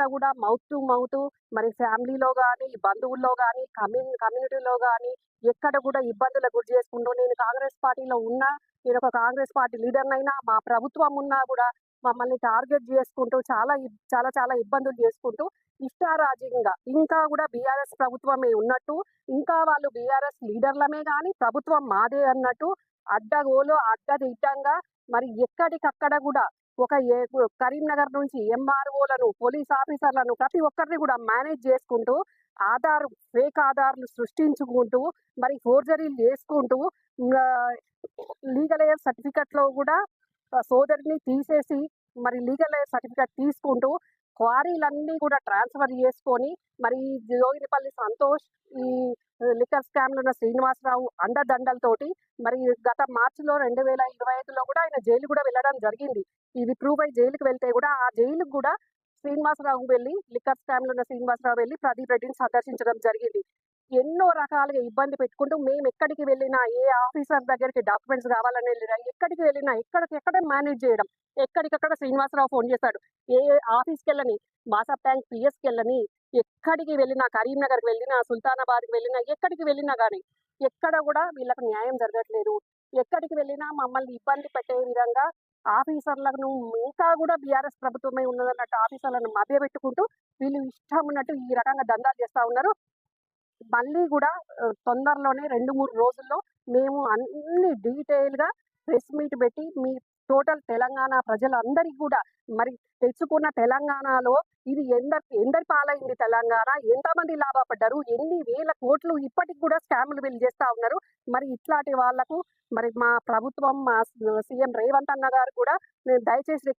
అంతా కూడా mouth to mouth మరి ఫ్యామిలీలో కానీ బంధువుల్లో కానీ కమ్యూని కమ్యూనిటీలో కానీ ఎక్కడ కూడా ఇబ్బందులకు గురి చేసుకుంటూ నేను కాంగ్రెస్ పార్టీలో ఉన్నా నేను ఒక కాంగ్రెస్ పార్టీ లీడర్నైనా మా ప్రభుత్వం ఉన్నా కూడా మమ్మల్ని టార్గెట్ చేసుకుంటూ చాలా చాలా చాలా ఇబ్బందులు చేసుకుంటూ ఇష్టారాజ్యంగా ఇంకా కూడా బీఆర్ఎస్ ప్రభుత్వమే ఉన్నట్టు ఇంకా వాళ్ళు బీఆర్ఎస్ లీడర్లమే కానీ ప్రభుత్వం మాదే అన్నట్టు అడ్డగోలు అడ్డదిడ్డంగా మరి ఎక్కడికక్కడ కూడా ఒక ఏ- కరీంనగర్ నుంచి ఎంఆర్ఓలను పోలీస్ ఆఫీసర్లను ప్రతి ఒక్కరిని కూడా మేనేజ్ చేసుకుంటూ ఆధార్ ఫేక్ ఆధార్లు సృష్టించుకుంటూ మరి ఫోర్జరీలు చేసుకుంటూ లీగల్ ఎయిర్ సర్టిఫికెట్లో కూడా సోదరిని తీసేసి మరి లీగల్ ఎయిర్ సర్టిఫికెట్ తీసుకుంటూ క్వారీలన్నీ కూడా ట్రాన్స్ఫర్ చేసుకొని మరి జోగినిపల్లి సంతోష్ ఈ లిక్కర్ స్కామ్లో ఉన్న శ్రీనివాసరావు అండదండలతోటి మరి గత మార్చిలో రెండు వేల ఇరవై ఐదులో కూడా ఆయన జైలు కూడా వెళ్ళడం జరిగింది. ఇది ప్రూవ్ అయి జైలుకి వెళ్తే కూడా ఆ జైలుకు కూడా శ్రీనివాసరావు వెళ్ళి లిక్కర్ స్కామ్లో ఉన్న శ్రీనివాసరావు వెళ్ళి ప్రదీప్ రెడ్డిని సందర్శించడం జరిగింది. ఎన్నో రకాలుగా ఇబ్బంది పెట్టుకుంటూ మేము ఎక్కడికి వెళ్ళినా ఏ ఆఫీసర్ దగ్గరికి డాక్యుమెంట్స్ కావాలని వెళ్ళినా ఎక్కడికి వెళ్ళినా ఎక్కడికి ఎక్కడ మేనేజ్ చేయడం ఎక్కడికక్కడ శ్రీనివాసరావు ఫోన్ చేశాడు ఏ ఆఫీస్కి వెళ్ళని మాసా ట్యాంక్ పిఎస్కి వెళ్ళని ఎక్కడికి వెళ్ళినా కరీంనగర్కి వెళ్ళినా సుల్తానాబాద్కి వెళ్ళినా ఎక్కడికి వెళ్ళినా కానీ ఎక్కడ కూడా వీళ్ళకి న్యాయం జరగట్లేదు. ఎక్కడికి వెళ్ళినా మమ్మల్ని ఇబ్బంది పెట్టే విధంగా ఆఫీసర్లను ఇంకా కూడా బీఆర్ఎస్ ప్రభుత్వమే ఉన్నదన్నట్టు ఆఫీసర్లను మభ్యపెట్టుకుంటూ వీళ్ళు ఇష్టం ఉన్నట్టు ఈ రకంగా దందాలు చేస్తా ఉన్నారు. మళ్ళీ కూడా తొందరలోనే రెండు మూడు రోజుల్లో మేము అన్ని డీటెయిల్గా ప్రెస్ మీట్ పెట్టి మీ టోటల్ తెలంగాణ ప్రజలందరికీ కూడా మరి తెచ్చుకున్న తెలంగాణలో ఇది ఎందరి ఎందరి పాలైంది తెలంగాణ? ఎంతమంది లాభపడ్డారు? ఎన్ని వేల కోట్లు ఇప్పటికి కూడా స్కాములు వీళ్ళు చేస్తా ఉన్నారు? మరి ఇట్లాంటి వాళ్ళకు మరి మా ప్రభుత్వం మా సీఎం రేవంత్ అన్న గారు కూడా దయచేసి